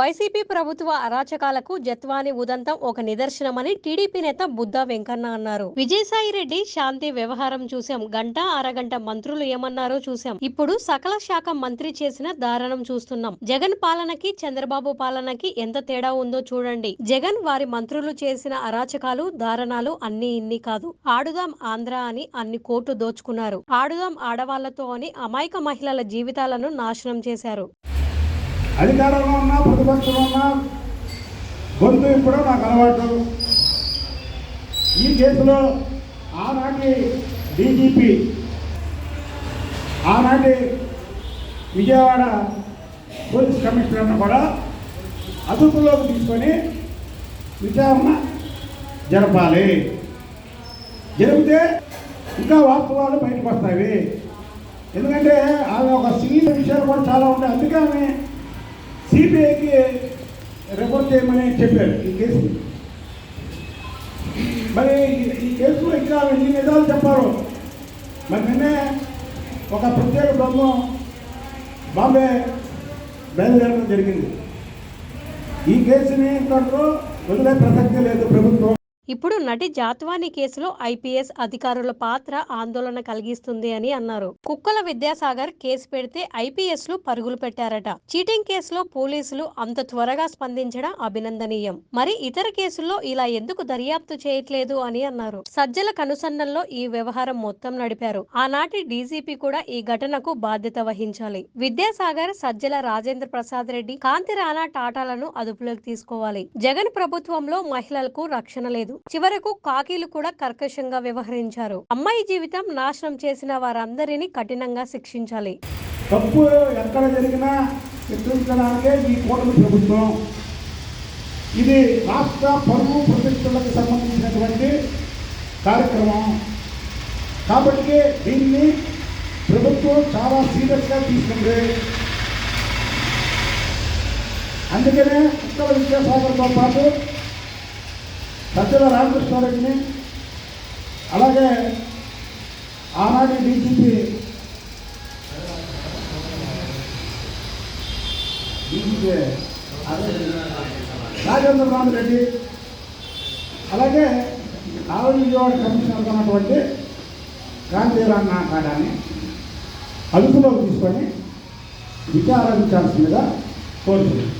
YCP ప్రభుత్వ అరాచకాలకు జత్వాని ఉదంతం ఒక నిదర్శనమని టీడీపీ నేత బుద్ధా వెంకన్న అన్నారు. విజయసాయి రెడ్డి శాంతి వ్యవహారం చూశాం. గంట అరగంట మంత్రులు ఏమన్నారో చూశాం. ఇప్పుడు సకల శాఖ మంత్రి చేసిన దారుణం చూస్తున్నాం. జగన్ పాలనకి చంద్రబాబు పాలనకి ఎంత తేడా ఉందో చూడండి. జగన్ వారి మంత్రులు చేసిన అరాచకాలు దారుణాలు అన్ని ఇన్ని కాదు. ఆడుదాం ఆంధ్ర అని అన్ని కోట్లు దోచుకున్నారు. ఆడుదాం ఆడవాళ్ళతో అని అమాయక మహిళల జీవితాలను నాశనం చేశారు. అధికారంలో ఉన్నా ప్రతిపక్షంలో ఉన్నా గొంతు ఇప్పుడు నాకు అలవాటు. ఈ కేసులో ఆనాటి డీజీపీ ఆనాటి విజయవాడ పోలీస్ కమిషనర్ను కూడా అదుపులోకి తీసుకొని విచారణ జరపాలి. జరిపితే ఇంకా వాస్తవాలు బయటకు వస్తాయి. ఎందుకంటే ఆమె ఒక సీనియర్ విషయాలు కూడా చాలా ఉంటాయి అందుకే ఆమె సిబిఐకి రిపోర్ట్ చేయమని చెప్పారు ఈ కేసు. మరి ఈ- కేసులో ఇంకా ఎన్ని నిజాలు చెప్పారు? మరి నిన్నే ఒక ప్రత్యేక బృందం బాంబే బయలుదేరడం జరిగింది. ఈ కేసుని ఇంతట్లో వదిలే ప్రసక్తే లేదు ఇప్పుడు నటి జాత్వాని కేసులో ఐపీఎస్ అధికారుల పాత్ర ఆందోళన కలిగిస్తుంది అని అన్నారు. కుక్కల విద్యాసాగర్ కేసు పెడితే ఐపీఎస్లు పరుగులు పెట్టారట. చీటింగ్ కేసులో పోలీసులు అంత త్వరగా స్పందించడం అభినందనీయం. మరి ఇతర కేసుల్లో ఇలా ఎందుకు దర్యాప్తు చేయట్లేదు అని అన్నారు. సజ్జల కనుసన్నల్లో ఈ వ్యవహారం మొత్తం నడిపారు. ఆనాటి డీజీపీ కూడా ఈ ఘటనకు బాధ్యత వహించాలి. విద్యాసాగర్ సజ్జల రాజేంద్ర ప్రసాద్ రెడ్డి కాంతి రాణా టాటాలను అదుపులోకి తీసుకోవాలి. జగన్ ప్రభుత్వంలో మహిళలకు రక్షణ లేదు. చివరకు కాకీలు కూడా కర్కశంగా వ్యవహరించారు. అమ్మాయి జీవితం నాశనం చేసిన వారందరినీ కఠినంగా శిక్షించాలి. తప్పు ఎక్కడ జరిగినా శిక్షించడానికే ఈ కూటమి ప్రభుత్వం. ఇది రాష్ట్ర పరువు ప్రతిష్టలకు సంబంధించినటువంటి కార్యక్రమం. కాబట్టి దీన్ని ప్రభుత్వం చాలా సీరియస్గా తీసుకుంది. అందుకనే ఉత్తర విద్యాసాగర్తో పాటు సజ్జల రామకృష్ణారెడ్డిని అలాగే ఆనాటి డీజీపీ డీజీపీ రాజేంద్రనాథ్ రెడ్డి అలాగే కావలి విజయవాడ కమిషనర్ ఉన్నటువంటి క్రాంతిరామ్ నాకాడాన్ని అదుపులోకి తీసుకొని విచారించాల్సిందిగా కోరుతున్నాను.